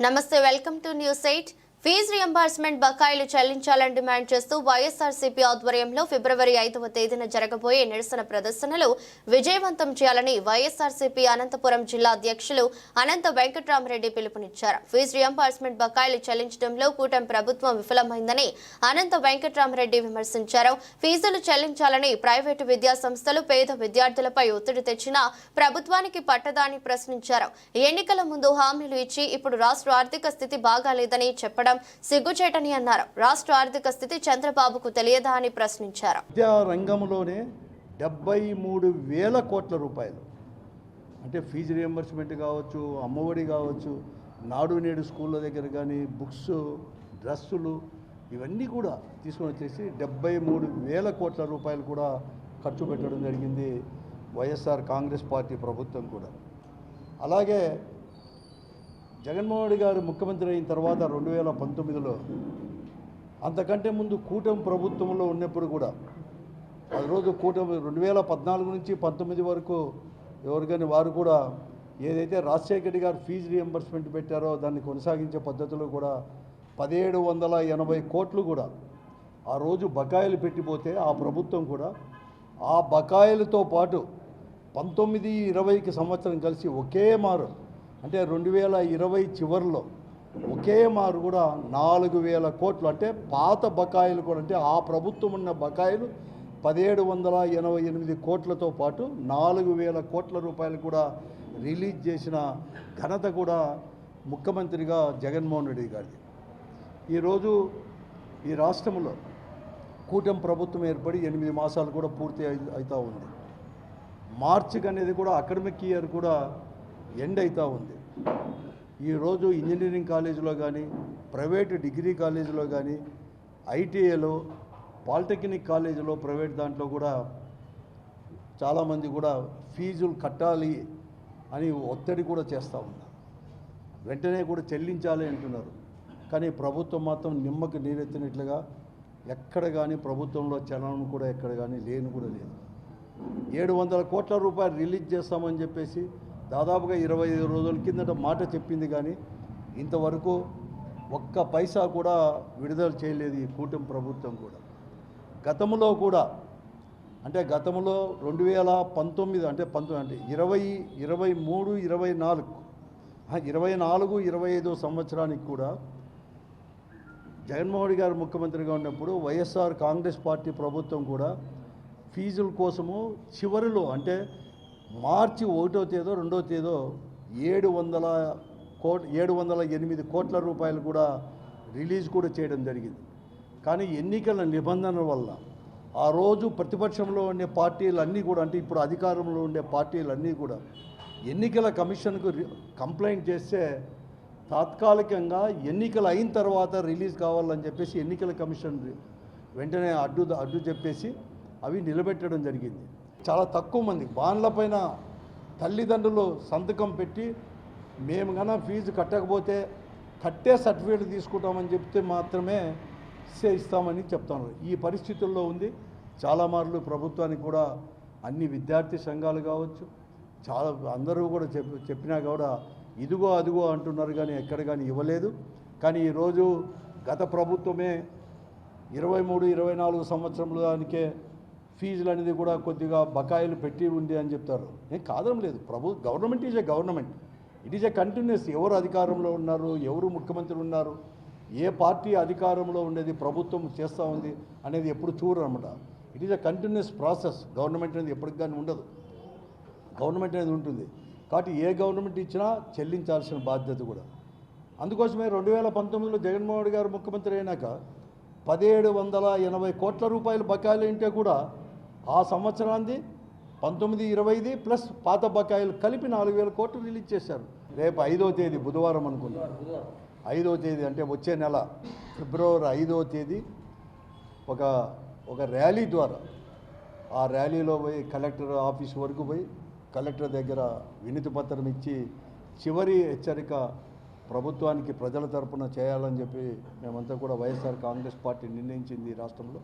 నమస్తే welcome to news eight Fee reimbursement బకాయిలు చెల్లించాలని డిమాండ్ చేస్తూ వైఎస్ఆర్సీపీ ఆధ్వర్యంలో ఫిబ్రవరి ఐదవ తేదీన జరగబోయే నిరసన ప్రదర్శనలు విజయవంతం చేయాలని వైఎస్ఆర్సీపీ అనంతపురం జిల్లా అధ్యక్షులు అనంత వెంకట్రామరెడ్డి పిలుపునిచ్చారు. ఫీజు రియంబర్స్మెంట్ బకాయిలు చెల్లించడంలో కూటమి ప్రభుత్వం విఫలమైందని అనంత వెంకట్రామరెడ్డి విమర్శించారు. ఫీజులు చెల్లించాలని ప్రైవేటు విద్యా సంస్థలు పేద విద్యార్థులపై ఒత్తిడి తెచ్చినా ప్రభుత్వానికి పట్టదాని ప్రశ్నించారు. ఎన్నికల ముందు హామీలు ఇచ్చి ఇప్పుడు రాష్ట్ర ఆర్థిక స్థితి బాగాలేదని చెప్పడం సిగ్గుచేటని అన్నారు. రాష్ట్ర ఆర్థిక స్థితి చంద్రబాబుకు తెలియదా అని ప్రశ్నించారు. విద్యా రంగంలోనే డెబ్బై మూడు వేల కోట్ల రూపాయలు. అంటే ఫీజు రియంబర్స్మెంట్ కావచ్చు అమ్మఒడి కావచ్చు నాడు నేడు స్కూళ్ళ దగ్గర కానీ బుక్స్ డ్రెస్సులు ఇవన్నీ కూడా తీసుకొని వచ్చేసి డెబ్బై మూడు వేల కోట్ల రూపాయలు కూడా ఖర్చు పెట్టడం జరిగింది. వైఎస్ఆర్ కాంగ్రెస్ పార్టీ ప్రభుత్వం కూడా. అలాగే జగన్మోహన్ రెడ్డి గారు ముఖ్యమంత్రి అయిన తర్వాత రెండు వేల పంతొమ్మిదిలో అంతకంటే ముందు కూటమి ప్రభుత్వంలో ఉన్నప్పుడు కూడా ఆ రోజు కూటమి రెండు వేల పద్నాలుగు నుంచి పంతొమ్మిది వరకు ఎవరికైనా వారు కూడా ఏదైతే రాజశేఖర రెడ్డి గారు ఫీజు రియంబర్స్మెంట్ పెట్టారో దాన్ని కొనసాగించే పద్ధతిలో కూడా పదిహేడు వందల ఎనభై కోట్లు కూడా ఆ రోజు బకాయిలు పెట్టిపోతే ఆ ప్రభుత్వం కూడా ఆ బకాయిలతో పాటు పంతొమ్మిది ఇరవైకి సంవత్సరం కలిసి ఒకే మారు అంటే రెండు వేల ఇరవై చివరిలో ఒకే మారు కూడా నాలుగు వేల కోట్లు. అంటే పాత బకాయిలు కూడా అంటే ఆ ప్రభుత్వం ఉన్న బకాయిలు పదిహేడు వందల ఎనభై ఎనిమిది కోట్లతో పాటు నాలుగు వేల కోట్ల రూపాయలు కూడా రిలీజ్ చేసిన ఘనత కూడా ముఖ్యమంత్రిగా జగన్మోహన్ రెడ్డి గారిది. ఈరోజు ఈ రాష్ట్రంలో కూటమి ప్రభుత్వం ఏర్పడి ఎనిమిది మాసాలు కూడా పూర్తి అవుతూ ఉంది. మార్చికి అనేది కూడా అకాడమిక్ ఇయర్ కూడా ఎండ్ అవుతూ ఉంది. ఈరోజు ఇంజనీరింగ్ కాలేజీలో కానీ ప్రైవేటు డిగ్రీ కాలేజీలో కానీ ఐటీఐలో పాలిటెక్నిక్ కాలేజీలో ప్రైవేట్ దాంట్లో కూడా చాలామంది కూడా ఫీజులు కట్టాలి అని ఒత్తిడి కూడా చేస్తూ ఉన్నారు. వెంటనే కూడా చెల్లించాలి అంటున్నారు. కానీ ప్రభుత్వం మాత్రం నిమ్మకి నీరెత్తినట్లుగా ఎక్కడ కానీ ప్రభుత్వంలో చలనం కూడా ఎక్కడ కానీ లేని కూడా లేదు. ఏడు వందల కోట్ల రూపాయలు రిలీజ్ చేస్తామని చెప్పేసి దాదాపుగా ఇరవై ఐదు రోజుల కిందట మాట చెప్పింది కానీ ఇంతవరకు ఒక్క పైసా కూడా విడుదల చేయలేదు ఈ కూటమి ప్రభుత్వం కూడా. గతంలో కూడా అంటే గతంలో రెండు వేల పంతొమ్మిది అంటే పంతొమ్మిది అంటే ఇరవై ఇరవై మూడు ఇరవై నాలుగు ఇరవై నాలుగు ఇరవై ఐదో సంవత్సరానికి కూడా జగన్మోహన్ గారు ముఖ్యమంత్రిగా ఉన్నప్పుడు వైఎస్ఆర్ కాంగ్రెస్ పార్టీ ప్రభుత్వం కూడా ఫీజుల కోసము చివరిలో అంటే మార్చి ఒకటో తేదో రెండో తేదో ఏడు వందల కోట్ ఏడు వందల ఎనిమిది కోట్ల రూపాయలు కూడా రిలీజ్ కూడా చేయడం జరిగింది. కానీ ఎన్నికల నిబంధనల వల్ల ఆ రోజు ప్రతిపక్షంలో ఉండే పార్టీలన్నీ కూడా అంటే ఇప్పుడు అధికారంలో ఉండే పార్టీలన్నీ కూడా ఎన్నికల కమిషన్కు రి- కంప్లైంట్ చేస్తే తాత్కాలికంగా ఎన్నికలు అయిన తర్వాత రిలీజ్ కావాలని చెప్పేసి ఎన్నికల కమిషన్ వెంటనే అడ్డు అడ్డు చెప్పేసి అవి నిలబెట్టడం జరిగింది. చాలా తక్కువ మంది. బాన్లపైన తల్లిదండ్రులు సంతకం పెట్టి మేము కన్నా ఫీజు కట్టకపోతే కట్టే సర్టిఫికేట్ తీసుకుంటామని చెప్తే మాత్రమే ఇస్తామని చెప్తాను ఈ పరిస్థితుల్లో ఉంది. చాలా మార్లు ప్రభుత్వానికి కూడా అన్ని విద్యార్థి సంఘాలు కావచ్చు చాలా అందరూ కూడా చెప్ చెప్పినా కూడా ఇదిగో అదిగో అంటున్నారు కానీ ఎక్కడ కానీ ఇవ్వలేదు. కానీ ఈరోజు గత ప్రభుత్వమే ఇరవై మూడు ఇరవై నాలుగు సంవత్సరంలో దానికే ఫీజులు అనేది కూడా కొద్దిగా బకాయిలు పెట్టి ఉంది అని చెప్తారు. నేను కాదడం లేదు. ప్రభు government is a government it is a continuous ఎవరు అధికారంలో ఉన్నారు ఎవరు ముఖ్యమంత్రి ఉన్నారు ఏ పార్టీ అధికారంలో ఉండేది ప్రభుత్వం చేస్తూ ఉంది అనేది ఎప్పుడు చూడరు అనమాట it is a continuous process government అనేది ఎప్పటికి కానీ ఉండదు. గవర్నమెంట్ అనేది ఉంటుంది. కాబట్టి ఏ గవర్నమెంట్ ఇచ్చినా చెల్లించాల్సిన బాధ్యత కూడా. అందుకోసమే రెండు వేల పంతొమ్మిదిలో జగన్మోహన్ గారు ముఖ్యమంత్రి అయినాక పదిహేడు వందల ఎనభై కోట్ల రూపాయలు బకాయిలు ఉంటే కూడా ఆ సంవత్సరానికి పంతొమ్మిది ఇరవైది ప్లస్ పాత బకాయిలు కలిపి నాలుగు వేల కోట్లు రిలీజ్ చేశారు. రేపు ఐదో తేదీ బుధవారం అనుకున్నారు ఐదో తేదీ అంటే వచ్చే నెల ఫిబ్రవరి ఐదో తేదీ ఒక ఒక ర్యాలీ ద్వారా. ఆ ర్యాలీలో పోయి కలెక్టర్ ఆఫీస్ వరకు పోయి కలెక్టర్ దగ్గర వినతి పత్రం ఇచ్చి చివరి హెచ్చరిక ప్రభుత్వానికి ప్రజల తరపున చేయాలని చెప్పి మేమంతా కూడా వైఎస్ఆర్ కాంగ్రెస్ పార్టీ నిర్ణయించింది రాష్ట్రంలో.